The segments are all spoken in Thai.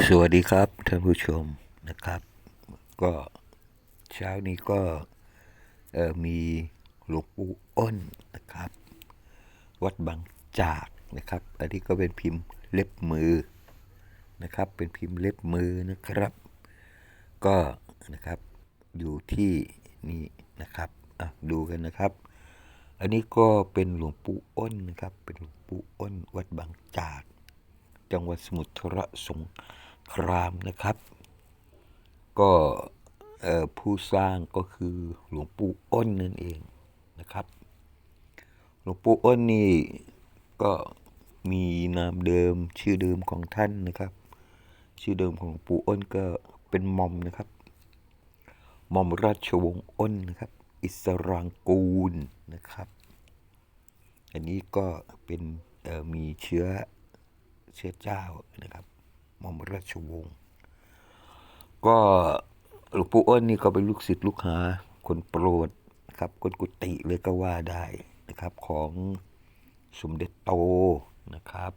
สวัสดีครับท่านผู้ชมนะครับ ก็เช้านี้ก็มีหลวงปู่อ้นนะครับ วัดบางจากนะครับ อันนี้ก็เป็นพิมพ์เล็บมือนะครับ เป็นพิมพ์เล็บมือนะครับ ก็นะครับอยู่ที่นี่นะครับอะดูกันนะครับ อันนี้ก็เป็นหลวงปู่อ้นนะครับ เป็นหลวงปู่อ้นวัดบางจาก จังหวัดสมุทรสงคราม รามนะครับ ก็ผู้สร้างก็คือหลวงปู่อ้นนั่นเองนะครับ หลวงปู่อ้นนี่ก็มีนามเดิมชื่อเดิมของท่านนะครับ ชื่อเดิมของหลวงปู่อ้นก็เป็นมอมนะครับมอมราชวงศ์อ้นนะครับ อิสรางกูลนะครับ อันนี้ก็เป็นมีเชื้อเชื้อเจ้านะครับ หม่อมราชวงศ์ก็หลวงปู่อ้นนี่ก็เป็นลูกศิษย์ลูกหาคนโปรดครับคนกุฏิเลยก็ว่าได้นะครับของสมเด็จโตนะครับ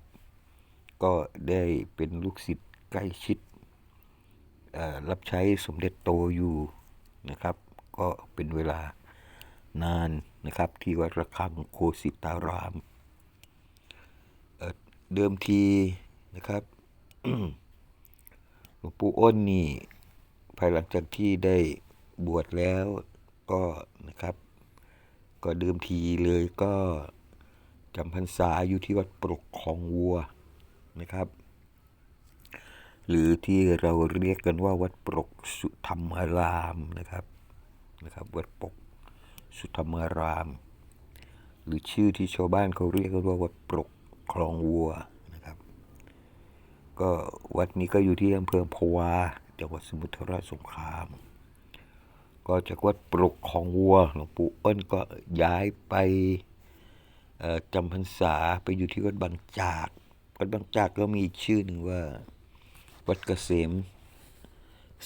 ก็ได้เป็นลูกศิษย์ใกล้ชิดรับใช้สมเด็จโตอยู่นะครับ ก็เป็นเวลานานนะครับ ที่วัดระฆังโคสิตารามเเดิมทีนะครับ หลวงปู่อ้นนี่ ภายหลังจากที่ได้บวชแล้วก็นะครับ ก็เดิมทีเลยก็จำพรรษาอยู่ที่วัดปรกของวัวนะครับ หรือที่เราเรียกกันว่าวัดปรกสุธรรมารามนะครับนะครับวัดปกสุธรรมาราม หรือชื่อที่ชาวบ้านเขาเรียกกันว่าวัดปรกคลองวัว ก็วัดนี้ก็อยู่ที่อำเภอพวาจังหวัดสมุทรสงคราม ก็จากวัดปรกของวัวหลวงปู่อ้นก็ย้ายไปจำพรรษาไปอยู่ที่วัดบางจาก วัดบางจากก็มีชื่อหนึ่งว่า วัดเกษม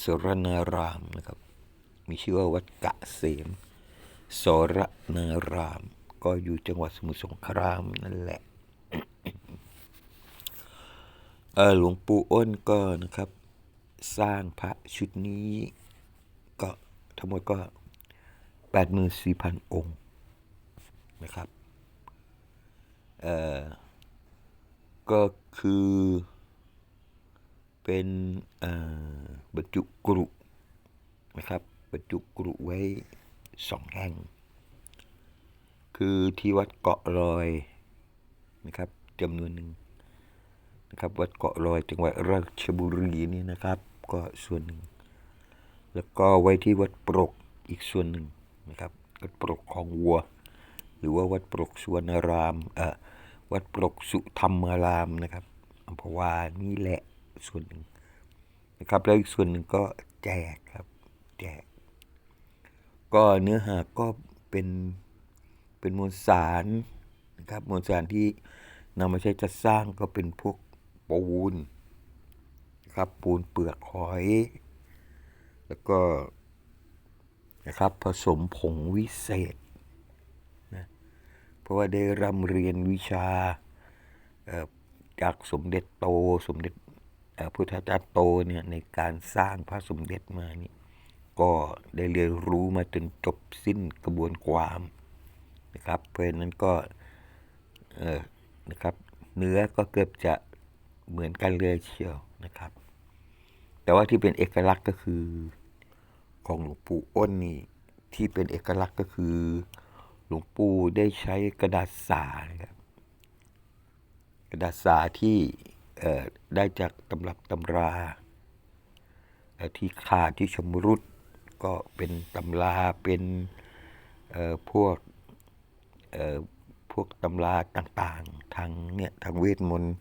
สรณารามนะครับ มีชื่อว่าวัดกะเสมสรณาราม ก็อยู่จังหวัดสมุทรสงครามนั่นแหละ เออหลวงปู่อ้นก็นะครับ สร้างพระชุดนี้ ก็ทั้งหมดก็แปดหมื่นสี่พันองค์นะครับเอ่อก็คือเป็นบรรจุกรุนะครับบรรจุกรุไว้สองแห่ง คือที่วัดเกาะลอยนะครับจำนวนหนึ่ง นะครับวัดเกาะลอยจังหวัดราชบุรีนี่นะครับ ก็ส่วนหนึ่ง แล้วก็ไว้ที่วัดปรกอีกส่วนหนึ่งนะครับวัดปรกของวัว หรือว่าวัดปรกสุวรรณารามเอ่อวัดปรกสุธรรมารามนะครับอัมพวานี่แหละส่วนหนึ่งนะครับแล้วอีกส่วนหนึ่งก็แจกครับแจก ก็เนื้อหาก็เป็นเป็นมวลสารนะครับมวลสารที่นำมาใช้จัดสร้างก็เป็นพวก ปูนนะครับปูนเปลือกหอย แล้วก็นะครับผสมผงวิเศษนะเพราะว่าได้ร่ำเรียนวิชาเอ่อจากสมเด็จโตสมเด็จพุทธาจารย์โตเนี่ยในการสร้างพระสมเด็จมานี่ก็ได้เรียนรู้มาจนจบสิ้นกระบวนความนะครับเพราะนั้นก็เออนะครับเนื้อก็เกือบจะ เหมือนกันเลยเชียวนะครับ แต่ว่าที่เป็นเอกลักษณ์ก็คือ ของหลวงปู่อ้นนี่ที่เป็นเอกลักษณ์ก็คือ หลวงปู่ได้ใช้กระดาษสาครับกระดาษสาที่ได้จากตำรับตำราที่ขาดที่ชำรุดก็เป็นตำราเป็นพวกพวกตำราต่างๆ ทางเนี่ยทางเวทมนต์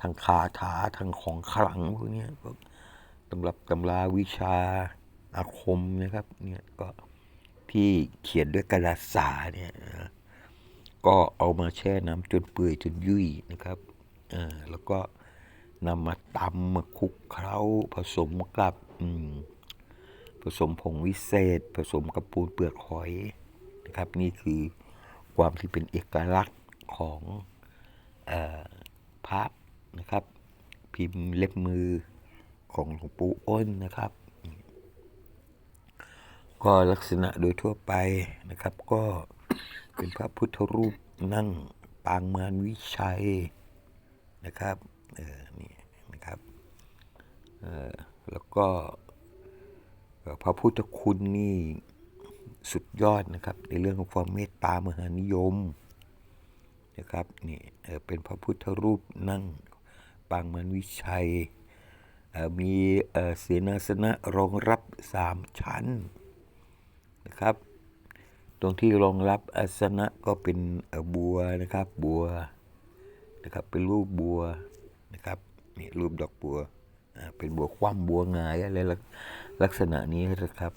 ทางคาถาทางของขลังพวกนี้พวกตำรับตำราวิชาอาคมนะครับเนี่ยก็ที่เขียนด้วยกระดาษสาเนี่ยก็เอามาแช่น้ำจนเปื่อยจนยุ่ยนะครับอ่าแล้วก็นำมาตำมาคลุกเคล้าผสมกับผสมผงวิเศษ ผสมกับปูนเปลือกหอยนะครับ นี่คือความที่เป็นเอกลักษณ์ของอพระ นะครับ พิมพ์เล็บมือของหลวงปู่อ้นนะครับ ก็ลักษณะโดยทั่วไปนะครับ ก็เป็นพระพุทธรูปนั่งปางมารวิชัยนะครับเออนี่นะครับเออแล้วก็พระพุทธคุณนี่สุดยอดนะครับ ในเรื่องของความเมตตามหานิยมนะครับนี่เออเป็นพระพุทธรูปนั่ง ปางมารวิชัย มีเสนาสนะรองรับสามชั้นนะครับ ตรงที่รองรับอาสนะก็เป็นบัวนะครับบัวนะครับเป็นรูปบัวนะครับนี่รูปดอกบัวเป็นบัวคว่ำบัวงายอะไรลักษณะนี้นะครับ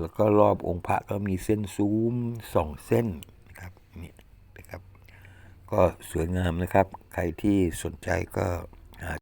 แล้วก็รอบองค์พระก็มีเส้นซูมสองเส้นนะครับนี่นะครับ ก็สวยงามนะครับ ใครที่สนใจก็